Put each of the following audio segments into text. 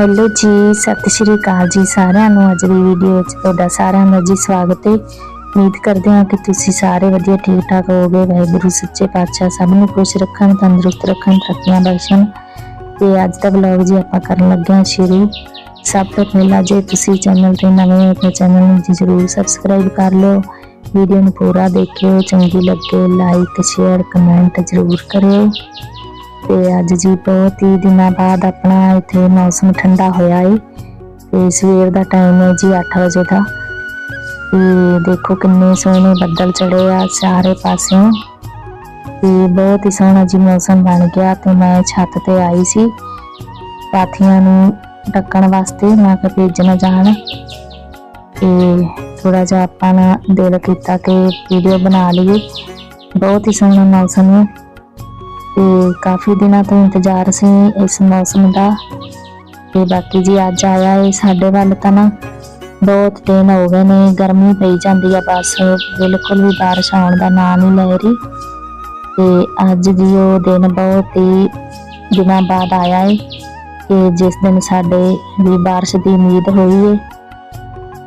Hello ਜੀ, ਸਤਿ ਸ਼੍ਰੀ ਅਕਾਲ ਜੀ ਸਾਰਿਆਂ ਨੂੰ ਅੱਜ ਦੀ ਵੀਡੀਓ ਵਿੱਚ ਤੁਹਾਡਾ ਸਾਰਿਆਂ ਦਾ ਜੀ ਸਵਾਗਤ ਹੈ। ਉਮੀਦ ਕਰਦੇ ਹਾਂ ਕਿ ਤੁਸੀਂ ਸਾਰੇ ਵਧੀਆ ਠੀਕ ਠਾਕ ਹੋਵੋਗੇ। ਵਾਹਿਗੁਰੂ, ਸੱਚੇ ਪਾਤਸ਼ਾਹ ਸਭ ਨੂੰ ਖੁਸ਼ ਰੱਖਣ, ਤੰਦਰੁਸਤ ਰੱਖਣ, ਤਰੱਕੀਆਂ ਬਖਸ਼ਣ। ਤੇ ਅੱਜ ਦਾ ਵਲੌਗ ਜੀ ਆਪਾਂ ਕਰਨ ਲੱਗੇ ਹਾਂ ਸ਼ੁਰੂ। ਸਭ ਤੋਂ ਪਹਿਲਾਂ ਜੇ ਤੁਸੀਂ ਚੈਨਲ ਤੇ ਨਵੇਂ ਹੋ ਤਾਂ ਚੈਨਲ ਨੂੰ ਜੀ ਜ਼ਰੂਰ ਸਬਸਕ੍ਰਾਈਬ ਕਰ ਲਿਓ। ਵੀਡੀਓ ਨੂੰ ਪੂਰਾ ਦੇਖਿਓ, ਚੰਗੀ ਲੱਗੇ ਲਾਈਕ ਸ਼ੇਅਰ ਕਮੈਂਟ ਜ਼ਰੂਰ ਕਰਿਓ। ਤੇ ਅੱਜ ਜੀ ਬਹੁਤ ਹੀ ਦਿਨਾਂ ਬਾਅਦ ਆਪਣਾ ਇੱਥੇ ਮੌਸਮ ਠੰਡਾ ਹੋਇਆ ਏ ਤੇ ਸਵੇਰ ਦਾ ਟਾਈਮ ਹੈ ਜੀ 8 ਵਜੇ ਦਾ। ਤੇ ਦੇਖੋ ਕਿੰਨੇ ਸੋਹਣੇ ਬੱਦਲ ਚੜੇ ਆ ਸਾਰੇ ਪਾਸਿਓਂ। ਤੇ ਬਹੁਤ ਹੀ ਸੋਹਣਾ ਜੀ ਮੌਸਮ ਬਣ ਗਿਆ ਤੇ ਮੈਂ ਛੱਤ ਤੇ ਆਈ ਸੀ। ਪਾਥੀਆਂ ਨੂੰ ਢੱਕਣ ਵਾਸਤੇ ਮੈਂ ਕਿ ਭੇਜ ਨਾ ਜਾਣ। ਤੇ ਥੋੜਾ ਜਿਹਾ ਆਪਾਂ ਨਾ ਦਿਲ ਕੀਤਾ ਕਿ ਵੀਡੀਓ ਬਣਾ ਲਈਏ। ਬਹੁਤ ਹੀ ਸੋਹਣਾ ਮੌਸਮ ਹੈ। ਤੇ ਕਾਫੀ ਦਿਨਾਂ ਤੋਂ ਇੰਤਜ਼ਾਰ ਸੀ ਇਸ ਮੌਸਮ ਦਾ। ਤੇ ਬਾਕੀ ਜੀ ਅੱਜ ਆਇਆ ਹੈ ਸਾਡੇ ਵੱਲ ਤਾਂ ਨਾ, ਬਹੁਤ ਦਿਨ ਹੋ ਗਏ ਨੇ, ਗਰਮੀ ਪਈ ਜਾਂਦੀ ਆ ਬਸ, ਬਿਲਕੁਲ ਵੀ ਬਾਰਿਸ਼ ਆਉਣ ਦਾ ਨਾਂ ਨਹੀਂ ਲੈ ਰਹੀ। ਤੇ ਅੱਜ ਦੀ ਉਹ ਦਿਨ ਬਹੁਤ ਹੀ ਦਿਨਾਂ ਬਾਅਦ ਆਇਆ ਏ ਕਿ ਜਿਸ ਦਿਨ ਸਾਡੇ ਵੀ ਬਾਰਿਸ਼ ਦੀ ਉਮੀਦ ਹੋਈ ਹੈ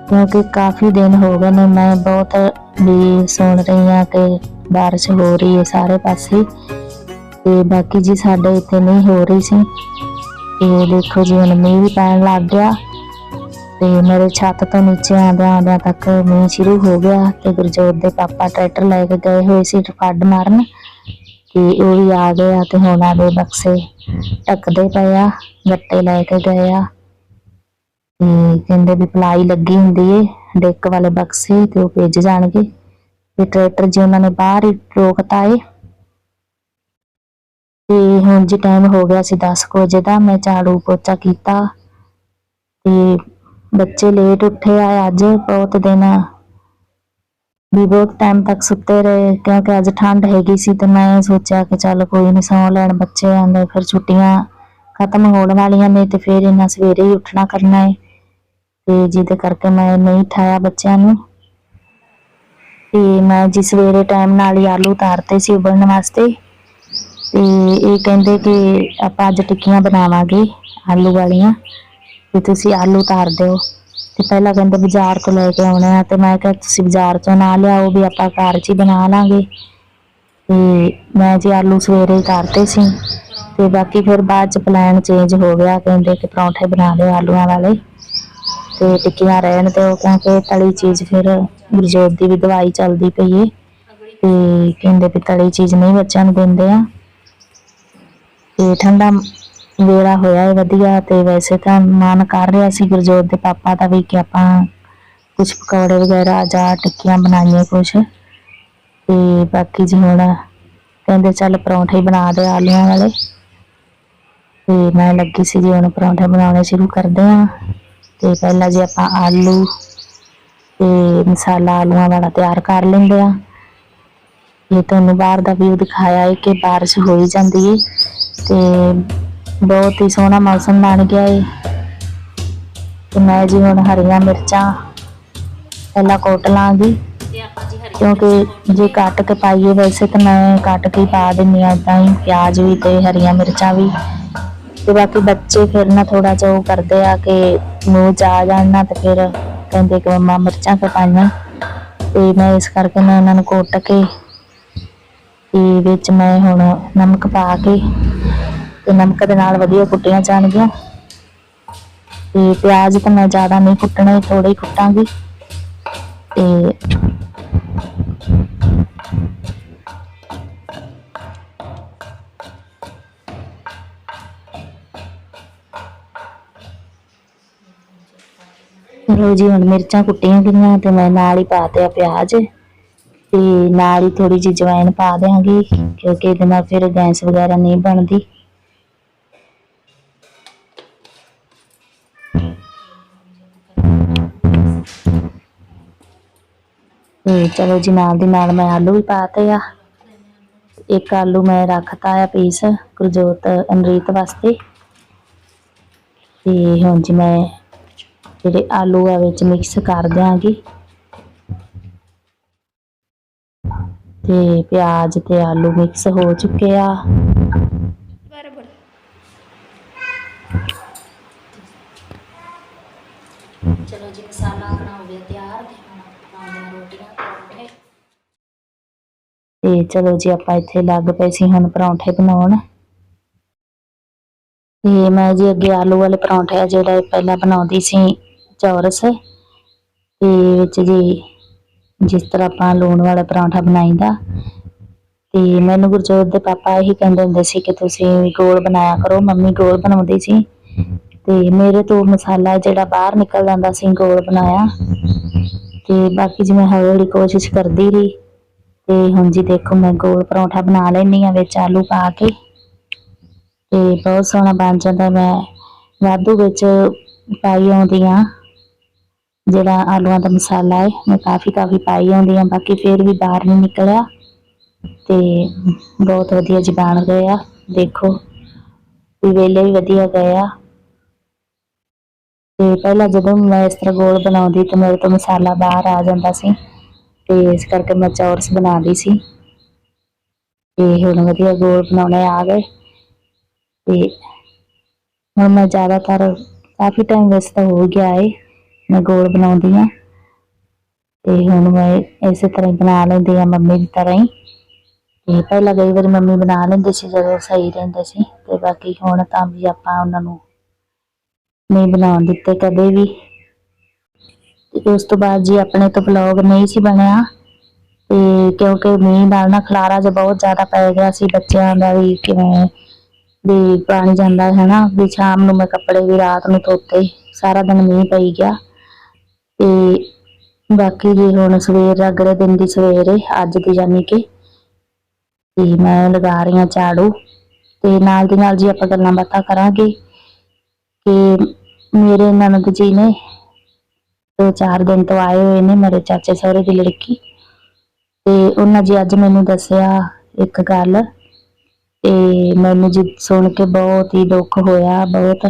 ਕਿਉਂਕਿ ਕਾਫੀ ਦਿਨ ਹੋ ਗਏ ਨੇ, ਮੈਂ ਬਹੁਤ ਵੀ ਸੁਣ ਰਹੀ ਹਾਂ ਕਿ ਬਾਰਿਸ਼ ਹੋ ਰਹੀ ਹੈ ਸਾਰੇ ਪਾਸੇ। ਤੇ ਬਾਕੀ ਜੀ ਸਾਡੇ ਇੱਥੇ ਨਹੀਂ ਹੋ ਰਹੀ ਸੀ। ਤੇ ਦੇਖੋ ਜੀ ਹੁਣ ਮੀਂਹ ਵੀ ਪੈਣ ਲੱਗ ਗਿਆ। ਤੇ ਮੇਰੇ ਛੱਤ ਤੋਂ ਨੀਚੇ ਆਂਦਿਆਂ ਆਂਦਿਆਂ ਤੱਕ ਮੀਂਹ ਸ਼ੁਰੂ ਹੋ ਗਿਆ ਤੇ ਗੁਰਜੋਤ ਦੇ ਪਾਪਾ ਟਰੈਕਟਰ ਲੈ ਕੇ ਗਏ ਹੋਏ ਸੀ ਫੱਡ ਮਾਰਨ। ਤੇ ਉਹ ਵੀ ਆ ਗਏ ਆ ਤੇ ਹੁਣ ਆਦੇ ਬਕਸੇ ਢੱਕਦੇ ਪਏ ਆ, ਗੱਟੇ ਲੈ ਕੇ ਗਏ ਆ। ਤੇ ਕਹਿੰਦੇ ਵੀ ਪਲਾਈ ਲੱਗੀ ਹੁੰਦੀ ਏ, ਡਿੱਕ ਵਾਲੇ ਬਕਸੇ ਤੇ ਉਹ ਭੇਜ ਜਾਣਗੇ। ਤੇ ਟਰੈਕਟਰ ਜੇ ਉਹਨਾਂ ਨੇ ਬਾਹਰ ਹੀ ਰੋਕਤਾ ਏ। ਤੇ ਹੁਣ ਜੀ ਟਾਈਮ ਹੋ ਗਿਆ ਸੀ 10 ਕੁ ਵਜੇ ਦਾ, ਮੈਂ ਝਾੜੂ ਪੋਚਾ ਕੀਤਾ ਤੇ ਬੱਚੇ ਲੇਟ ਉੱਠੇ ਆ, ਅੱਜ ਬਹੁਤ ਦਿਨ ਵੀ ਬਹੁਤ ਟਾਈਮ ਤੱਕ ਸੁੱਤੇ ਰਹੇ, ਕਿਉਂਕਿ ਅੱਜ ਠੰਡ ਹੈਗੀ ਸੀ ਤੇ ਮੈਂ ਸੋਚਿਆ ਕਿ ਚੱਲ ਕੋਈ ਨਹੀਂ ਸੌਂ ਲੈਣ ਬੱਚੇ ਆਂਦੇ ਫਿਰ ਛੁੱਟੀਆਂ ਖਤਮ ਹੋਣ ਵਾਲੀਆਂ ਨੇ ਤੇ ਫਿਰ ਇਹਨਾਂ ਸਵੇਰੇ ਹੀ ਉੱਠਣਾ ਕਰਨਾ ਹੈ ਤੇ ਜਿਹਦੇ ਕਰਕੇ ਮੈਂ ਨਹੀਂ ਠਾਇਆ ਬੱਚਿਆਂ ਨੂੰ। ਤੇ ਮੈਂ ਜੀ ਸਵੇਰੇ ਟਾਈਮ ਨਾਲ ਹੀ ਆਲੂ ਉਤਾਰਤੇ ਸੀ ਉਬਲਣ ਵਾਸਤੇ। ਤੇ ਇਹ ਕਹਿੰਦੇ ਕਿ ਆਪਾਂ ਅੱਜ ਟਿੱਕੀਆਂ ਬਣਾਵਾਂਗੇ ਆਲੂ ਵਾਲੀਆਂ ਤੇ ਤੁਸੀਂ ਆਲੂ ਤਾਰ ਦਿਓ। ਤੇ ਪਹਿਲਾਂ ਕਹਿੰਦੇ ਬਾਜ਼ਾਰ ਤੋਂ ਲੈ ਕੇ ਆਉਣੇ ਆ ਤੇ ਮੈਂ ਕਿਹਾ ਤੁਸੀਂ ਬਾਜ਼ਾਰ ਤੋਂ ਨਾ ਲਿਆਓ ਵੀ ਆਪਾਂ ਘਰ 'ਚ ਹੀ ਬਣਾ ਲਾਂਗੇ। ਤੇ ਮੈਂ ਜੀ ਆਲੂ ਸਵੇਰੇ ਹੀ ਸੀ ਤੇ ਬਾਕੀ ਫਿਰ ਬਾਅਦ 'ਚ ਪਲਾਨ ਚੇਂਜ ਹੋ ਗਿਆ ਕਹਿੰਦੇ ਕਿ ਪਰੌਂਠੇ ਬਣਾ ਲਿਓ ਆਲੂਆਂ ਵਾਲੇ। ਤੇ ਟਿੱਕੀਆਂ ਰਹਿਣ ਦਿਓ ਕਿਉਂਕਿ ਤਲੀ ਚੀਜ਼ ਫਿਰ ਗੁਰਜੋਤ ਦੀ ਵੀ ਦਵਾਈ ਚੱਲਦੀ ਪਈ ਏ। ਤੇ ਕਹਿੰਦੇ ਵੀ ਤਲੀ ਚੀਜ਼ ਨਹੀਂ ਬੱਚਿਆਂ ਨੂੰ ਦਿੰਦੇ ਆ। ਤੇ ਠੰਡਾ ਵੇਲਾ ਹੋਇਆ ਹੈ ਵਧੀਆ ਤੇ ਵੈਸੇ ਤਾਂ ਮਨ ਕਰ ਰਿਹਾ ਸੀ ਗੁਰਜੋਤ ਦੇ ਪਾਪਾ ਦਾ ਵੀ ਕਿ ਆਪਾਂ ਕੁਝ ਪਕੌੜੇ ਵਗੈਰਾ ਜਾਂ ਟਿੱਕੀਆਂ ਬਣਾਈਏ ਕੁਝ ਤੇ ਬਾਕੀ ਜੀ ਹੁਣ ਕਹਿੰਦੇ ਚੱਲ ਪਰੌਂਠੇ ਬਣਾ ਦੇ ਆਲੂਆਂ ਵਾਲੇ। ਤੇ ਮੈਂ ਲੱਗੀ ਸੀ ਜੀ ਹੁਣ ਪਰੌਂਠੇ ਬਣਾਉਣੇ ਸ਼ੁਰੂ ਕਰਦੇ ਹਾਂ। ਤੇ ਪਹਿਲਾਂ ਜੀ ਆਪਾਂ ਆਲੂ ਤੇ ਮਸਾਲਾ ਆਲੂਆਂ ਵਾਲਾ ਤਿਆਰ ਕਰ ਲੈਂਦੇ ਆ ਇਹ ਤੁਹਾਨੂੰ ਬਾਹਰ ਦਾ ਵੀਊ ਦਿਖਾਇਆ ਹੈ ਕਿ ਬਾਰਿਸ਼ ਹੋਈ ਜਾਂਦੀ ਹੈ। ਤੇ ਬਹੁਤ ਹੀ ਸੋਹਣਾ ਮੌਸਮ ਬਣ ਗਿਆ ਏ। ਤੇ ਮੈਂ ਜੀ ਹੁਣ ਹਰੀਆਂ ਮਿਰਚਾਂ, ਪਹਿਲਾਂ ਕੁੱਟ ਲਾਂਗੀ। ਕਿਉਂਕਿ ਜੇ ਕੱਟ ਕੇ ਪਾਈਏ ਵੈਸੇ ਤਾਂ ਮੈਂ ਕੱਟ ਕੇ ਪਾ ਦਿੰਨੀ ਆ ਏਦਾਂ ਹੀ ਪਿਆਜ਼ ਵੀ ਤੇ ਹਰੀਆਂ ਮਿਰਚਾਂ ਵੀ। ਤੇ ਬਾਕੀ ਬੱਚੇ ਫਿਰ ਨਾ ਥੋੜਾ ਜਿਹਾ ਉਹ ਕਰਦੇ ਆ ਕਿ ਮੂੰਹ ਚ ਆ ਜਾਣ ਨਾ ਤੇ ਫਿਰ ਕਹਿੰਦੇ ਕਿ ਮੰਮਾ ਮਿਰਚਾਂ ਕਿਉਂ ਪਾਈਆਂ ਤੇ ਮੈਂ ਇਸ ਕਰਕੇ ਮੈਂ ਉਹਨਾਂ ਨੂੰ ਕੁੱਟ ਕੇ ਤੇ ਵਿੱਚ ਮੈਂ ਹੁਣ ਨਮਕ ਪਾ ਕੇ ਤੇ ਨਮਕ ਦੇ ਨਾਲ ਵਧੀਆ ਕੁੱਟੀਆਂ ਜਾਣਗੀਆਂ। ਤੇ ਪਿਆਜ਼ ਤਾਂ ਮੈਂ ਜ਼ਿਆਦਾ ਨਹੀਂ ਕੁੱਟਣੇ ਥੋੜੇ ਹੀ ਕੁੱਟਾਂਗੀ। ਤੇ ਚਲੋ ਜੀ, ਹੁਣ ਮਿਰਚਾਂ ਕੁੱਟੀਆਂ ਗਈਆਂ ਤੇ ਮੈਂ ਨਾਲ ਹੀ ਪਾ ਦਿਆ ਪਿਆਜ਼। ਤੇ ਨਾਲ ਹੀ ਥੋੜੀ ਜਿਹੀ ਜਵੈਣ ਪਾ ਦਿਆਂਗੀ, ਕਿਉਂਕਿ ਇਹਦੇ ਨਾਲ ਫਿਰ ਗੈਸ ਵਗੈਰਾ ਨਹੀਂ ਬਣਦੀ। ਤੇ ਚਲੋ ਜੀ, ਨਾਲ ਦੀ ਨਾਲ ਮੈਂ ਆਲੂ ਵੀ ਪਾਤੇ ਆ। ਇੱਕ ਆਲੂ ਮੈਂ ਰੱਖਤਾ ਆ ਪੀਸ, ਗੁਰਜੋਤ, ਅਮਰੀਤ ਵਾਸਤੇ। ਤੇ ਹੁਣ ਜੀ ਮੈਂ ਜਿਹੜੇ ਆਲੂ ਆ ਵਿੱਚ ਮਿਕਸ ਕਰ ਦਿਆਂਗੀ। ਤੇ ਪਿਆਜ਼ ਤੇ ਆਲੂ ਮਿਕਸ ਹੋ ਚੁੱਕੇ ਆ। ਚਲੋ ਜੀ, ਮਸਾਲਾ ਆਪਣਾ ਹੋ ਗਿਆ ਤਿਆਰ ਤੇ ਹੁਣ ਆਪਾਂ ਰੋਟੀਆਂ ਪਰੌਂਠੇ ਤੇ ਚਲੋ ਜੀ, ਆਪਾਂ ਇੱਥੇ ਲੱਗ ਪਏ ਸੀ ਹੁਣ ਪਰੌਂਠੇ ਬਣਾਉਣ। ਤੇ ਮੈਂ ਜੀ ਅੱਗੇ ਆਲੂ ਵਾਲੇ ਪਰੌਂਠੇ ਆ ਜਿਹੜਾ ਪਹਿਲਾਂ ਬਣਾਉਂਦੀ ਸੀ ਚੌਰਸ। ਤੇ ਵਿੱਚ ਜੀ ਜਿਸ ਤਰ੍ਹਾਂ ਆਪਾਂ ਲੂਣ ਵਾਲਾ ਪਰੌਂਠਾ ਬਣਾਈਦਾ। ਤੇ ਮੈਨੂੰ ਗੁਰਜੋਤ ਦੇ ਪਾਪਾ ਇਹੀ ਕਹਿੰਦੇ ਹੁੰਦੇ ਸੀ ਕਿ ਤੁਸੀਂ ਗੋਲ ਬਣਾਇਆ ਕਰੋ, ਮੰਮੀ ਗੋਲ ਬਣਾਉਂਦੀ ਸੀ। ਤੇ ਮੇਰੇ ਤੋਂ ਮਸਾਲਾ ਜਿਹੜਾ ਬਾਹਰ ਨਿਕਲ ਜਾਂਦਾ ਸੀ, ਗੋਲ ਬਣਾਇਆ। ਤੇ ਬਾਕੀ ਜੀ ਮੈਂ ਹੌਲੀ ਹੌਲੀ ਕੋਸ਼ਿਸ਼ ਕਰਦੀ ਰਹੀ, ਤੇ ਹੁਣ ਜੀ ਦੇਖੋ ਮੈਂ ਗੋਲ ਪਰੌਂਠਾ ਬਣਾ ਲੈਣੀ ਆ ਵਿੱਚ ਆਲੂ ਪਾ ਕੇ। ਤੇ ਬਹੁਤ ਸੋਹਣਾ ਬਣ ਜਾਂਦਾ, ਮੈਂ ਵਾਧੂ ਵਿੱਚ ਪਾਈ ਆਉਂਦੀ ਆ ਜਿਹੜਾ ਆਲੂਆਂ ਦਾ ਮਸਾਲਾ ਹੈ, ਮੈਂ ਕਾਫੀ ਕਾਫੀ ਪਾਈ ਆਉਂਦੀ ਆ ਬਾਕੀ ਫੇਰ ਵੀ ਬਾਹਰ ਨਹੀਂ ਨਿਕਲਿਆ। ਤੇ ਬਹੁਤ ਵਧੀਆ ਜੀ ਬਣ ਗਏ ਆ ਦੇਖੋ। ਵੀ ਵੇਲੇ ਵੀ ਵਧੀਆ ਗਏ ਆ। ਤੇ ਪਹਿਲਾਂ ਜਦੋਂ ਮੈਂ ਇਸ ਤਰ੍ਹਾਂ ਗੋਲ ਬਣਾਉਂਦੀ ਤੇ ਮੇਰੇ ਤੋਂ ਮਸਾਲਾ ਬਾਹਰ ਆ ਜਾਂਦਾ ਸੀ ਤੇ ਇਸ ਕਰਕੇ ਮੈਂ ਚੌਰਸ ਬਣਾਉਂਦੀ ਸੀ। ਤੇ ਹੁਣ ਵਧੀਆ ਗੋਲ ਬਣਾਉਣੇ ਆ ਗਏ। ਤੇ ਹੁਣ ਮੈਂ ਜ਼ਿਆਦਾਤਰ ਕਾਫੀ ਟਾਈਮ ਵੈਸੇ ਤਾਂ ਹੋ ਗਿਆ ਏ, ਮੈਂ ਗੋਲ ਬਣਾਉਂਦੀ ਆ ਤੇ ਹੁਣ ਮੈਂ ਇਸੇ ਤਰ੍ਹਾਂ ਹੀ ਬਣਾ ਲੈਂਦੀ ਆ ਮੰਮੀ ਦੀ ਤਰ੍ਹਾਂ ਹੀ। ਤੇ ਪਹਿਲਾਂ ਕਈ ਵਾਰੀ ਮੰਮੀ ਬਣਾ ਲੈਂਦੇ ਸੀ ਜਦੋਂ ਸਹੀ ਰਹਿੰਦੇ ਸੀ ਤੇ ਬਾਕੀ ਹੁਣ ਤਾਂ ਵੀ ਆਪਾਂ ਉਹਨਾਂ ਨੂੰ ਨਹੀਂ ਬਣਾਉਣ ਦਿੱਤੇ ਕਦੇ ਵੀ। ਤੇ ਉਸ ਤੋਂ ਬਾਅਦ ਜੀ ਆਪਣੇ ਤੋਂ ਵਲੌਗ ਨਹੀਂ ਸੀ ਬਣਿਆ। ਤੇ ਕਿਉਂਕਿ ਮੀਂਹ ਨਾਲ ਨਾ ਖਲਾਰਾ ਜਿਹਾ ਬਹੁਤ ਜ਼ਿਆਦਾ ਪੈ ਗਿਆ ਸੀ ਬੱਚਿਆਂ ਦਾ ਵੀ ਕਿਵੇਂ ਵੀ ਪਾਣੀ ਜਾਂਦਾ ਹੈ ਨਾ, ਵੀ ਸ਼ਾਮ ਨੂੰ ਮੈਂ ਕੱਪੜੇ ਵੀ ਰਾਤ ਨੂੰ ਧੋਤੇ, ਸਾਰਾ ਦਿਨ ਮੀਂਹ ਪਈ ਗਿਆ। ਤੇ ਬਾਕੀ ਜੀ ਹੁਣ ਸਵੇਰ ਅਗਲੇ ਦਿਨ ਦੀ ਸਵੇਰੇ, ਅੱਜ ਦੀ ਯਾਨੀ ਕਿ ਤੇ ਮੈਂ ਲਗਾ ਰਹੀ ਹਾਂ ਝਾੜੂ। ਤੇ ਨਾਲ ਦੀ ਨਾਲ ਜੀ ਆਪਾਂ ਗੱਲਾਂ ਬਾਤਾਂ ਕਰਾਂਗੇ। ਕਿ ਮੇਰੇ ਨਨਦ ਜੀ ਨੇ ਦੋ ਚਾਰ ਦਿਨ ਤੋਂ ਆਏ ਹੋਏ ਨੇ ਮੇਰੇ ਚਾਚੇ ਸਹੁਰੇ ਦੀ ਲੜਕੀ। ਤੇ ਉਹਨਾਂ ਜੀ ਅੱਜ ਮੈਨੂੰ ਦੱਸਿਆ ਇੱਕ ਗੱਲ ਤੇ ਮੈਨੂੰ ਜੀ ਸੁਣ ਕੇ ਬਹੁਤ ਹੀ ਦੁੱਖ ਹੋਇਆ ਬਹੁਤ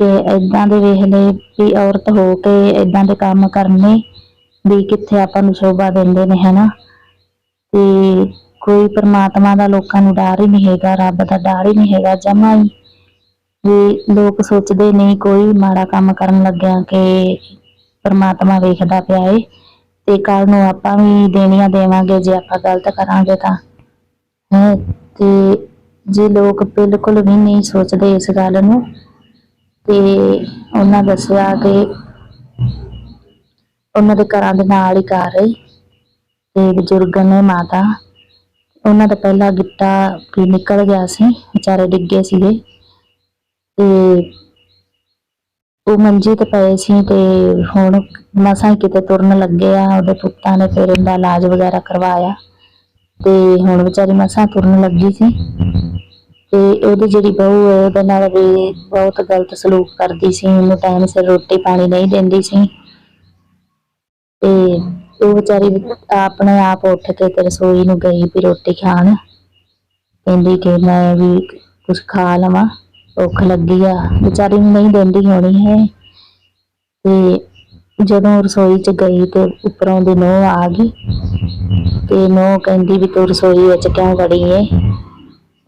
ਕਿ ਇਦਾਂ ਦੇ ਵੇਖ ਲਏ ਵੀ ਔਰਤ ਹੋ ਕੇ ਇਦਾਂ ਦੇ ਕੰਮ ਕਰਨੇ ਵੀ ਕਿੱਥੇ ਆਪਾਂ ਨੂੰ ਸ਼ੋਭਾ ਦਿੰਦੇ ਨੇ, ਹਨਾ? ਤੇ ਕੋਈ ਪ੍ਰਮਾਤਮਾ ਦਾ ਲੋਕਾਂ ਨੂੰ ਡਰ ਹੀ ਨਹੀਂ ਹੈਗਾ, ਰੱਬ ਦਾ ਡਰ ਹੀ ਨਹੀਂ ਹੈਗਾ, ਜਮਾ ਹੀ ਵੀ ਲੋਕ ਸੋਚਦੇ ਨਹੀਂ ਕੋਈ ਮਾੜਾ ਕੰਮ ਕਰਨ ਲੱਗਿਆ ਕਿ ਪਰਮਾਤਮਾ ਵੇਖਦਾ ਪਿਆ ਏ। ਤੇ ਕੱਲ ਨੂੰ ਆਪਾਂ ਵੀ ਦੇਣੀਆਂ ਦੇਵਾਂਗੇ, ਜੇ ਆਪਾਂ ਗਲਤ ਕਰਾਂਗੇ ਤਾਂ। ਹੈ, ਤੇ ਜੇ ਲੋਕ ਬਿਲਕੁਲ ਵੀ ਨਹੀਂ ਸੋਚਦੇ ਇਸ ਗੱਲ ਨੂੰ, ਤੇ ਉਹਨਾਂ ਦੱਸਿਆ ਕਿ ਉਹਨਾਂ ਦੇ ਘਰਾਂ ਦੇ ਨਾਲ ਹੀ ਘਰ ਏ ਤੇ ਬਜ਼ੁਰਗ ਨੇ ਮਾਤਾ, ਉਹਨਾਂ ਦਾ ਪਹਿਲਾ ਗਿੱਟਾ ਵੀ ਨਿਕਲ ਗਿਆ ਸੀ, ਵਿਚਾਰੇ ਡਿੱਗੇ ਸੀਗੇ। ਤੇ ਉਹ ਮੰਜੀ ਤੇ ਪਏ ਸੀ ਤੇ ਹੁਣ ਮਸਾਂ ਹੀ ਕਿਤੇ ਤੁਰਨ ਲੱਗੇ ਆ, ਉਹਦੇ ਪੁੱਤਾਂ ਨੇ ਫਿਰ ਉਹਦਾ ਇਲਾਜ ਵਗੈਰਾ ਕਰਵਾਇਆ ਤੇ ਹੁਣ ਵਿਚਾਰੀ ਮਸਾਂ ਤੁਰਨ ਲੱਗੀ ਸੀ ਤੇ ਉਹਦੀ ਜਿਹੜੀ ਬਹੂ ਹੈ, ਉਹਦੇ ਨਾਲ ਵੀ ਬਹੁਤ ਗਲਤ ਸਲੂਕ ਕਰਦੀ ਸੀ, ਉਹਨੂੰ ਟਾਈਮ ਸਿਰ ਰੋਟੀ ਪਾਣੀ ਨਹੀਂ ਦਿੰਦੀ ਸੀ ਤੇ ਉਹ ਵਿਚਾਰੀ ਆਪਣੇ ਆਪ ਉੱਠ ਕੇ ਤੇ ਰਸੋਈ ਨੂੰ ਗਈ ਵੀ ਰੋਟੀ ਖਾਣ, ਕਹਿੰਦੀ ਕਿ ਮੈਂ ਵੀ ਕੁਝ ਖਾ ਲਵਾਂ। ਭੁੱਖ ਲੱਗੀ ਆ, ਵਿਚਾਰੀ ਨੂੰ ਨਹੀਂ ਦਿੰਦੀ ਹੋਣੀ ਹੈ। ਤੇ ਜਦੋਂ ਰਸੋਈ 'ਚ ਗਈ ਤੇ ਉੱਪਰੋਂ ਦੀ ਨੂੰਹ ਆ ਗਈ। ਤੇ ਨੋ ਕਹਿੰਦੀ ਵੀ ਤੂੰ ਰਸੋਈ ਵਿੱਚ ਕਿਉਂ ਵੜੀ ਏ?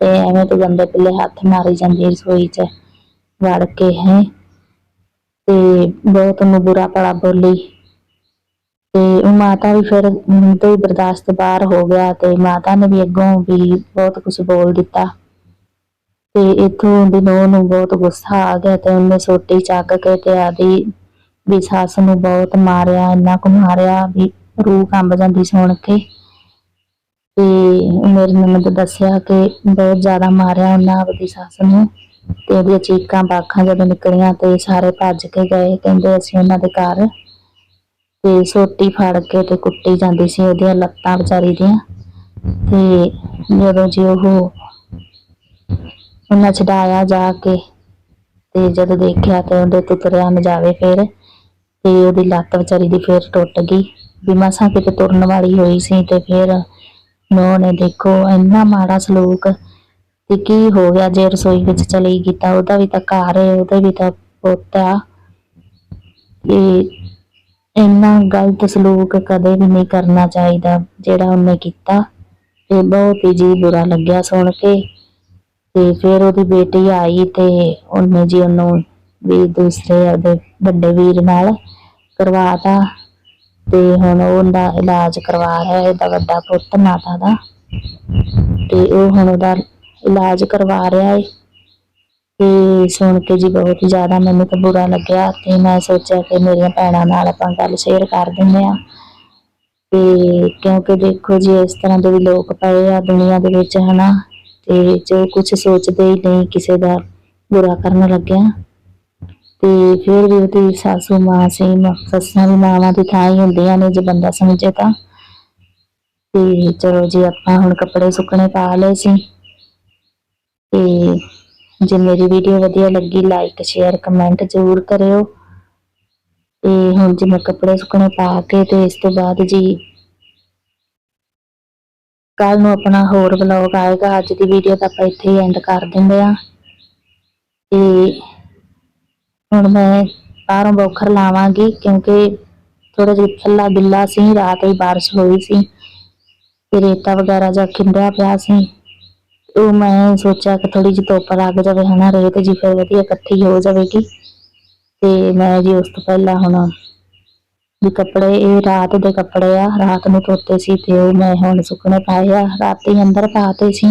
ਤੇ ਐਵੇਂ ਤੇ ਗੰਦੇ ਪਿੱਲੇ ਹੱਥ ਮਾਰੀ ਜਾਂਦੀ ਰਸੋਈ 'ਚ, ਵੜ ਕੇ, ਹੈ। ਤੇ ਬਹੁਤ ਉਹਨੂੰ ਬੁਰਾ ਭਲਾ ਬੋਲੀ। ਤੇ ਉਹ ਮਾਤਾ ਵੀ ਫਿਰ ਤੋਂ ਹੀ ਬਰਦਾਸ਼ਤ ਬਾਹਰ ਹੋ ਗਿਆ ਤੇ ਮਾਤਾ ਨੇ ਵੀ ਅੱਗੋਂ ਵੀ ਬਹੁਤ ਕੁਝ ਬੋਲ ਦਿੱਤਾ। ਤੇ ਇਥੋਂ ਦੀ ਨੂੰਹ ਨੂੰ ਬਹੁਤ ਗੁੱਸਾ ਆ ਗਿਆ ਤੇ ਉਹਨੇ ਸੋਟੀ ਚੱਕ ਕੇ ਤੇ ਆਦੀ ਵੀ ਸੱਸ ਨੂੰ ਬਹੁਤ ਮਾਰਿਆ, ਇੰਨਾ ਕੁ ਮਾਰਿਆ ਵੀ ਰੂਹ ਕੰਬ ਜਾਂਦੀ ਸੁਣ ਕੇ। ਤੇ ਮੇਰੇ ਨਨਦ ਦੱਸਿਆ ਕਿ ਬਹੁਤ ਜ਼ਿਆਦਾ ਮਾਰਿਆ ਉਹਨਾਂ ਆਪਦੀ ਸੱਸ ਨੂੰ ਤੇ ਉਹਦੀਆਂ ਚੀਕਾਂ ਬਾਖਾਂ ਜਦੋਂ ਨਿਕਲੀਆਂ ਤੇ ਸਾਰੇ ਭੱਜ ਕੇ ਗਏ, ਕਹਿੰਦੇ ਅਸੀਂ ਉਹਨਾਂ ਦੇ ਘਰ। ਤੇ ਸੋਟੀ ਫੜ ਕੇ ਤੇ ਕੁੱਟੀ ਜਾਂਦੀ ਸੀ ਉਹਦੀਆਂ ਲੱਤਾਂ ਵਿਚਾਰੀ ਦੀਆਂ। ਤੇ ਜਦੋਂ ਜੀ ਉਹ ਉਹਨਾਂ ਛਡਾਇਆ ਜਾ ਕੇ ਤੇ ਜਦੋਂ ਦੇਖਿਆ ਤੇ ਉਹਦੇ ਤੋਂ ਤੁਰਿਆ ਨਾ ਜਾਵੇ ਫਿਰ, ਤੇ ਉਹਦੀ ਲੱਤ ਵਿਚਾਰੀ ਦੀ ਫਿਰ ਟੁੱਟ ਗਈ। ਵੀ ਮਸਾਂ ਕਿਤੇ ਤੁਰਨ ਵਾਲੀ ਹੋਈ ਸੀ ਤੇ ਫਿਰ ਨੂੰਹ ਨੇ ਦੇਖੋ ਇੰਨਾ ਮਾੜਾ ਸਲੂਕ ਤੇ ਕੀ ਹੋ ਗਿਆ ਜੇ ਰਸੋਈ ਵਿੱਚ ਚਲੀ ਗਈ ਤਾਂ ਉਹਦਾ ਵੀ ਤਾਂ ਘਰ ਹੈ ਉਹਦੇ ਵੀ ਤਾਂ ਪੁੱਤ ਆ। ਇਹ ਇੰਨਾ ਗਲਤ ਸਲੂਕ ਕਦੇ ਵੀ ਨਹੀਂ ਕਰਨਾ ਚਾਹੀਦਾ ਜਿਹੜਾ ਉਹਨੇ ਕੀਤਾ। ਤੇ ਬਹੁਤ ਹੀ ਜੀ ਬੁਰਾ ਲੱਗਿਆ ਸੁਣ ਕੇ। ਤੇ ਫਿਰ ਉਹਦੀ ਬੇਟੀ ਆਈ ਤੇ ਉਹਨੇ ਜੀ ਉਹਨੂੰ ਵੀ ਦੂਸਰੇ ਉਹਦੇ ਵੱਡੇ ਵੀਰ ਨਾਲ ਕਰਵਾਤਾ ਤੇ ਹੁਣ ਉਹਦਾ ਇਲਾਜ ਕਰਵਾ ਰਿਹਾ ਇਹਦਾ ਵੱਡਾ ਪੁੱਤ ਮਾਤਾ ਦਾ ਤੇ ਉਹ ਹੁਣ ਉਹਦਾ ਇਲਾਜ ਕਰਵਾ ਰਿਹਾ ਹੈ ਤੇ ਸੁਣ ਕੇ ਜੀ ਬਹੁਤ ਜ਼ਿਆਦਾ ਮੈਨੂੰ ਤਾਂ ਬੁਰਾ ਲੱਗਿਆ ਤੇ ਮੈਂ ਸੋਚਿਆ ਕਿ ਮੇਰੀਆਂ ਭੈਣਾਂ ਨਾਲ ਆਪਾਂ ਗੱਲ ਸ਼ੇਅਰ ਕਰ ਦਿੰਦੇ ਆ ਤੇ ਕਿਉਂਕਿ ਦੇਖੋ ਜੀ ਇਸ ਤਰ੍ਹਾਂ ਦੇ ਵੀ ਲੋਕ ਪਏ ਆ ਦੁਨੀਆ ਦੇ ਵਿੱਚ, ਹਨਾ। ਤੇ ਜੋ ਕੁਝ ਸੋਚਦੇ ਹੀ ਨਹੀਂ ਕਿਸੇ ਦਾ ਬੁਰਾ ਕਰਨ ਲੱਗਿਆ, ਤੇ ਫਿਰ ਵੀ ਉਹਦੀ ਸਾਸੂ ਮਾਂ ਸੀ ਸੱਸਾਂ ਵੀ ਮਾਵਾਂ ਦੀ ਥਾਂ ਹੀ ਹੁੰਦੀਆਂ ਨੇ ਜੇ ਬੰਦਾ ਸਮਝੇ ਤਾਂ। ਤੇ ਚਲੋ ਜੀ ਆਪਾਂ ਹੁਣ ਕੱਪੜੇ ਸੁੱਕਣੇ ਪਾ ਲਏ ਸੀ, ਤੇ ਜੇ ਮੇਰੀ ਵੀਡੀਓ ਵਧੀਆ ਲੱਗੀ ਲਾਈਕ ਸ਼ੇਅਰ ਕਮੈਂਟ ਜ਼ਰੂਰ ਕਰਿਓ। ਤੇ ਹੁਣ ਜੀ ਮੈਂ ਕੱਪੜੇ ਸੁੱਕਣੇ ਪਾ ਕੇ ਤੇ ਇਸ ਤੋਂ ਬਾਅਦ ਜੀ ਕੱਲ ਨੂੰ ਆਪਣਾ ਹੋਰ ਵਲੌਗ ਆਏਗਾ। ਅੱਜ ਦੀ ਵੀਡੀਓ ਤਾਂ ਆਪਾਂ ਇੱਥੇ ਹੀ ਐਂਡ ਕਰ ਦਿੰਦੇ ਆ ਤੇ ਹੁਣ ਮੈਂ ਬਾਹਰੋਂ ਬੋਖਰ ਲਾਵਾਂਗੀ ਕਿਉਂਕਿ ਥੋੜਾ ਜਿਹਾ ਥੱਲਾ ਬਿੱਲਾ ਸੀ, ਰਾਤ ਹੀ ਬਾਰਿਸ਼ ਹੋਈ ਸੀ। ਤੇ ਰੇਤਾ ਵਗੈਰਾ ਜਾਂ ਖਿੰਡਿਆ ਪਿਆ ਸੀ। ਉਹ ਮੈਂ ਸੋਚਿਆ ਕਿ ਥੋੜੀ ਜਿਹੀ ਧੁੱਪ ਲੱਗ ਜਾਵੇ, ਹਨਾ, ਰੇਤ ਜੀ ਫਿਰ ਵਧੀਆ ਇਕੱਠੀ ਹੋ ਜਾਵੇਗੀ। ਤੇ ਮੈਂ ਜੀ ਉਸ ਤੋਂ ਪਹਿਲਾਂ ਹੁਣ ਵੀ ਕੱਪੜੇ, ਇਹ ਰਾਤ ਦੇ ਕੱਪੜੇ ਆ। ਰਾਤ ਨੂੰ ਧੋਤੇ ਸੀ ਤੇ ਉਹ ਮੈਂ ਹੁਣ ਸੁੱਕਣੇ ਪਾਏ ਆ। ਰਾਤੀ ਅੰਦਰ ਪਾਤੇ ਸੀ।